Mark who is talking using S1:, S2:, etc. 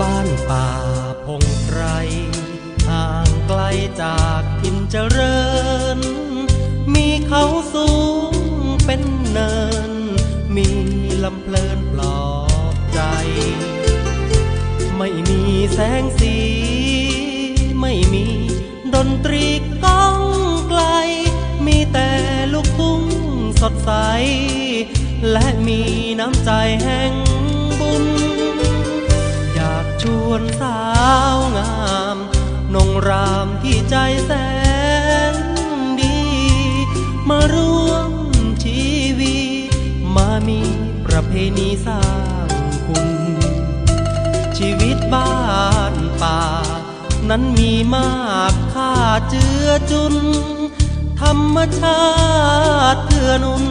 S1: บ้านป่าพงไพรห่างไกลจากถิ่นเจริญ มีเขาสูงเป็นเนิน มีลำเพลินปลอบใจ ไม่มีแสงสี ไม่มีดนตรีก้องไกล มีแต่ลูกทุ่งสดใส และมีน้ำใจแห่ง นสาวงามนงรามที่ใจแสนดี มาร่วมชีวีมามีประเพณีสร้างคุณ ชีวิตบ้านป่า นั้นมีมากค่าเจือจุน ธรรมชาติเพื่อหนุน